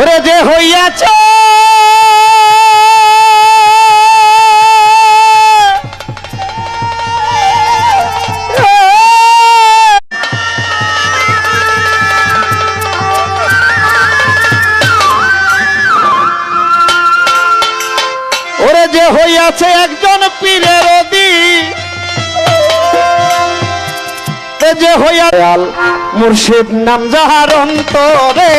ওরে যে হইয়াছে। ওরে যে হইয়াছে একজন পীরের অধি। যে হইয়া মুর্শিদ নাম যাহার অন্তরে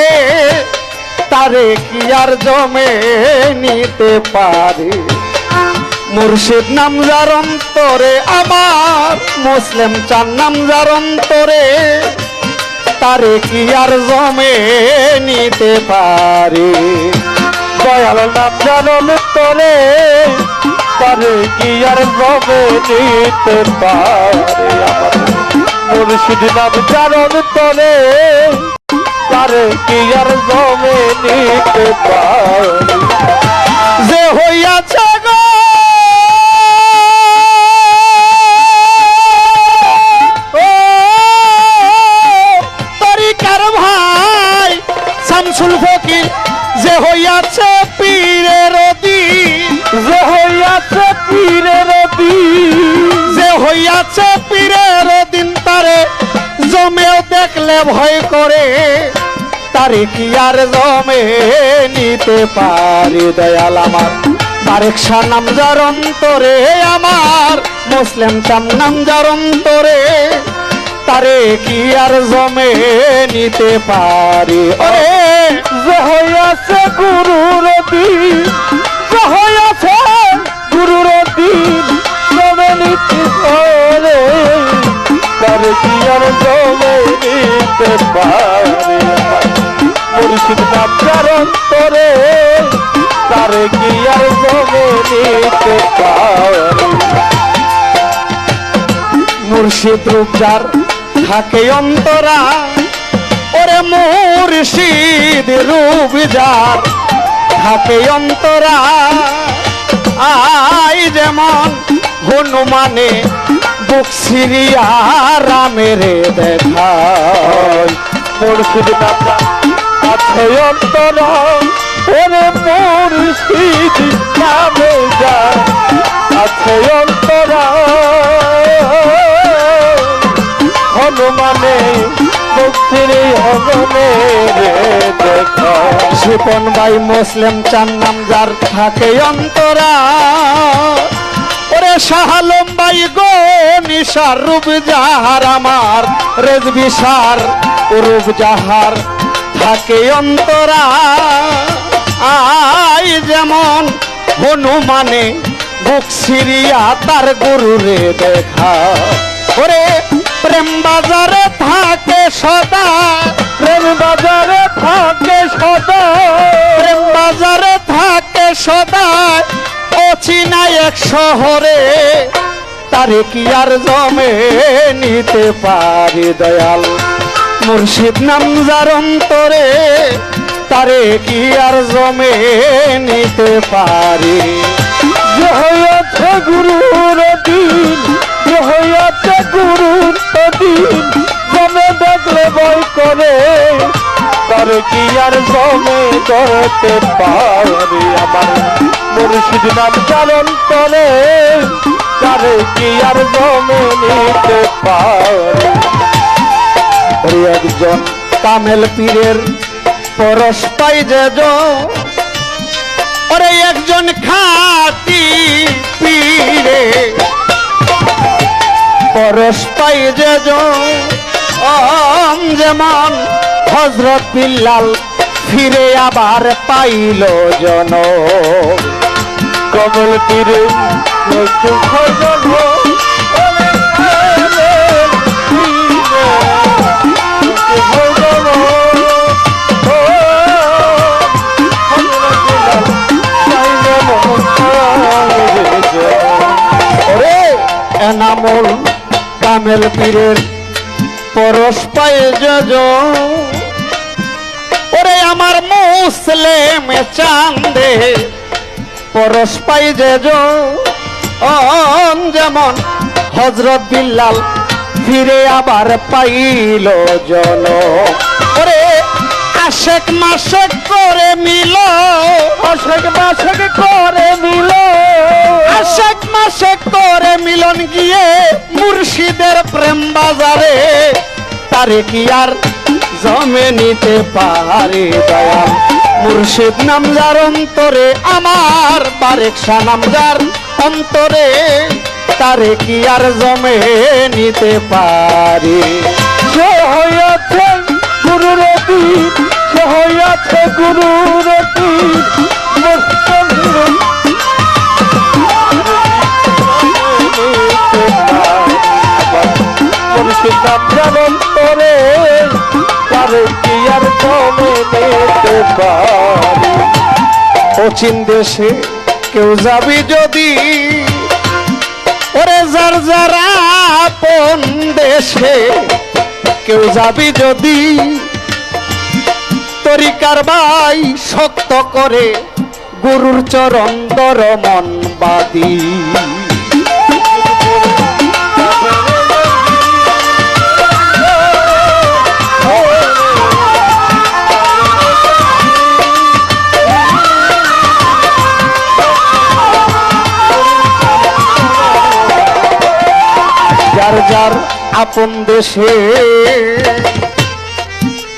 তারে কি আর জমে নিতে পারে? মুর্শিদ নাম অন্তরে, আমার মুসলিম চার নাম যার অন্তরে, তারে কি আর জমে নিতে পারে? দয়াল নাম যার অন্তরে তারে কি আর জমে নিতে পারে? মুর্শিদ নাম যার অন্তরে তারে কি আর জমে নিতে যে হইয়াছে গো তরিকার ভাই? শামসুল ফকির, যে হইয়াছে পীরের দিন যে হইয়াছে পীরের দিন যে হইয়াছে পীরের দিন তারে জমেও দেখলে ভয় করে। তারে আর জমে নিতে পারি দয়াল আমার? তারেক শাহ নাম যার অন্তরে আমার, মুসলিম চাম নাম যার তারে কি আর জমে নিতে পারি? ওরে, যে হইয়াছে গুরুর দিন, যে হইয়াছে গুরুর দিন, জমে নিতে পারে। তারে কি আর জমে নিতে পারে? মুর্শিদ রূপ থাকে অন্তরা। ওরে মুর্শিদ রূপ যার থাকে অন্তরা। আই যেমন হনুমানে বুক সিরিয়া রামের দেখায়। মুর্শিদ আছে অন্তরা ওরে মুর্শিদ নামে যার আছে অন্তরা হনুমানে, মুক্তির হগনে দেখা শিপন ভাই মুসলিম চার নাম যার থাকে অন্তরা ওরে শাহালম বাই গো, নিশার রূপ যাহার আমার, রেজবি সার রূপ যাহার থাকে অন্তরা। আই যেমন হনুমানে বুক সিরিয়া তার গুরুরে দেখা। ওরে প্রেম বাজারে থাকে সদা, প্রেম বাজারে থাকে সদা, প্রেম বাজারে থাকে সদা। অচিনা এক শহরে, তারে কি আর জমে নিতে পারি দয়াল? মুর্শিদ নাম যার অন্তরে, তারে কি আর জমে নিতে পারি? হইয়াছে গুরুর দিন হইয়াছে গুরুর দিন, জমে দেখলে ভয় করে, তারে কি আর জমে ধরতে পারি আমার? মুর্শিদ নাম যার অন্তরে, তারে কি আর জমে নিতে পারি? একজন কামেল পীরের পরশ পাই যে একজন খাতি পীরে পরশ পাই যে যেমন হজরত বিল্লাল ফিরে আবার পাইল জন। কমল পীরে কামেল পীরের পরশ পায়ে যজ। ওরে আমার মুসলেম চান্দে পরশ পাই যে যেমন হজরত বিল্লাল ফিরে আবার পাইল জন। ওরে আশেক মাসেক করে মিল। আশেক মাসেক করে মিল। আশেক মাসেক করে মিলন গিয়ে মুর্শিদের প্রেম বাজারে। তারে কি আর জমে নিতে পারে দয়াল মুর্শিদ নামজার অন্তরে আমার বারেকশা নামজার অন্তরে। তারে কি আর জমে নিতে পারে? সে হইয়াছে গুরু রতি সে হইয়াছে গুরু রতি যেমন করে তারে কি আর কমে নিতে পারি? অচিন দেশে কেউ যাবি যদি? ওরে যার যারা আপন দেশে কেউ যাবি যদি? তরিকার বাই শক্ত করে গুরুর চরণ দর মন বাদী যার যার আপন দেশে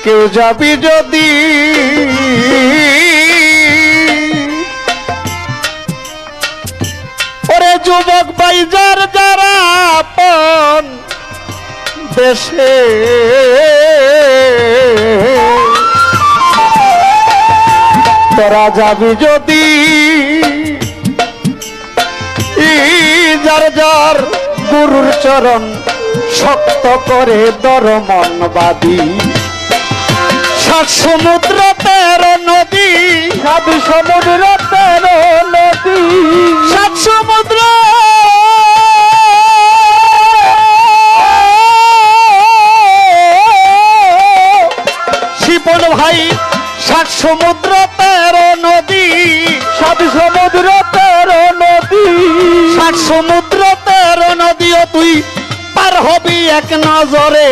কেউ যাবি যদি? ওরে যুবক ভাই, যার দেশে। তোরা যাবি যদি? যার যার গুরুর চরণ শক্ত করে দর মনবাদী সাত সমুদ্র তেরো নদী সাধু সমুদ্র তেরো নদী। সাত সমুদ্র। শিপন ভাই সাত সমুদ্র তেরো নদী সাধু সমুদ্র তেরো নদী। সাত সমুদ্র তেরো নদীও তুই পার হবি এক নজরে।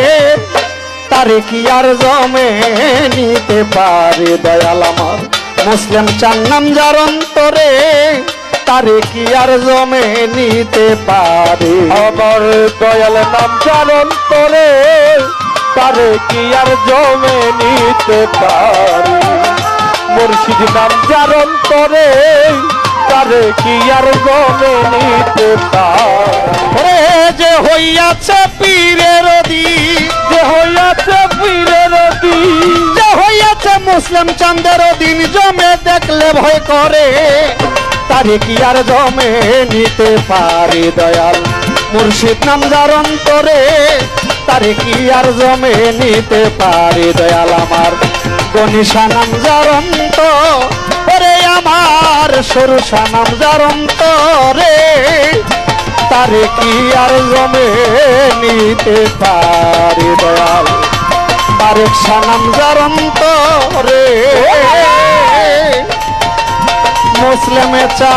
তারে কি আর জমে নিতে পারে দয়াল আমার? মুসলিম চার নাম যার অন্তরে তারে কি আর জমে নিতে পারে? আমার দয়াল নাম চারণ করে তারে কি আর জমে নিতে পারি? মুর্শিদ নাম চারণ করে তারে কি আর জমে নিতে পারি যে হইয়াছে পীরের দি যে হইয়াছে পীরের যে হইয়াছে মুসলিম চান্দের দিন জমে দেখলে ভয় করে। তারে কি আর জমে নিতে পারে দয়াল? মুর্শিদ নাম যার অন্তরে তারে কি আর জমে নিতে পারে দয়াল আমার? গনিশা নাম ওরে আমার। সরুষা সানাম যার অন্তরে, তারে কি আর জমে নিতে পারে দয়াল? বারেক সানাম যার অন্তরে, মুসলিমে চা